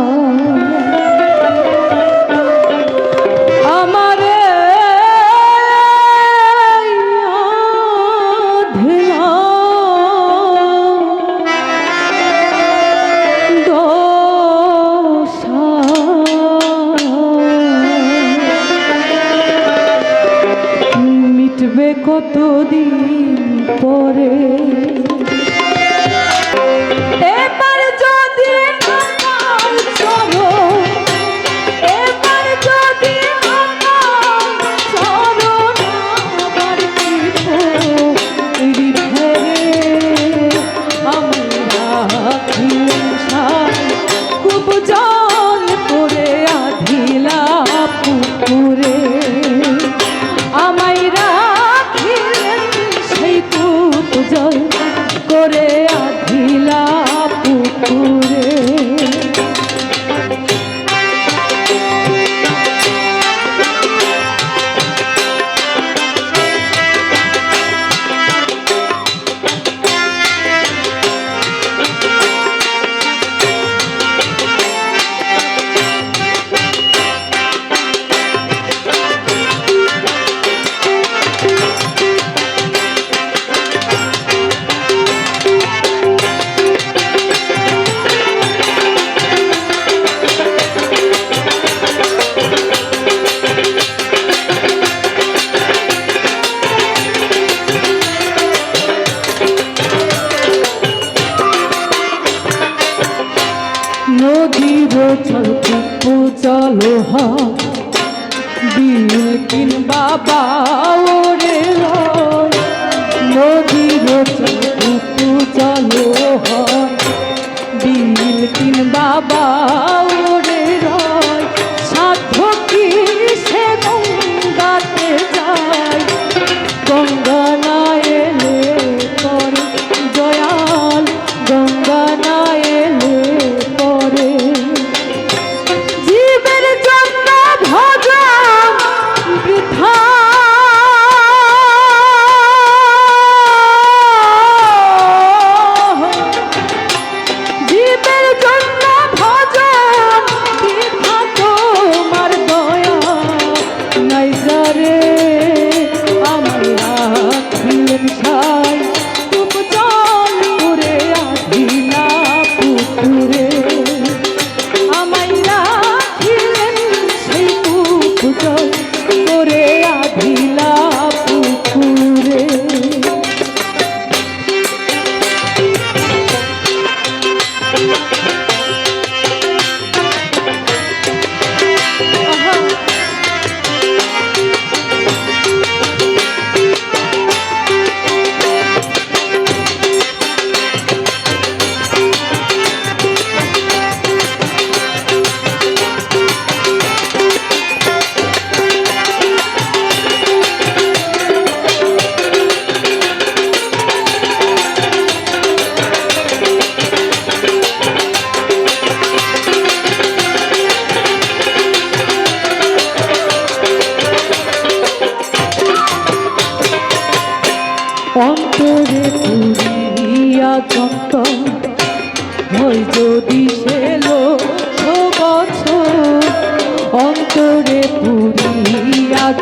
Oh. চলকে উচলো বিল কিনবা বাওরে নদীর চলকে উচলো বিল কিনবা বাও Mire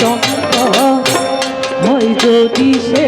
চন্দ্র হয় যদি সে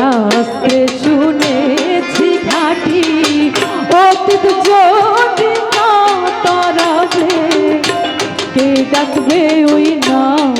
শাস্ত্রে শুনেছি খাটি অতীত যদি না তারাবে কে ডাকবে ওই নাম?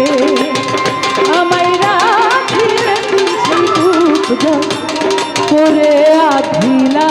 ওরে আধিলা।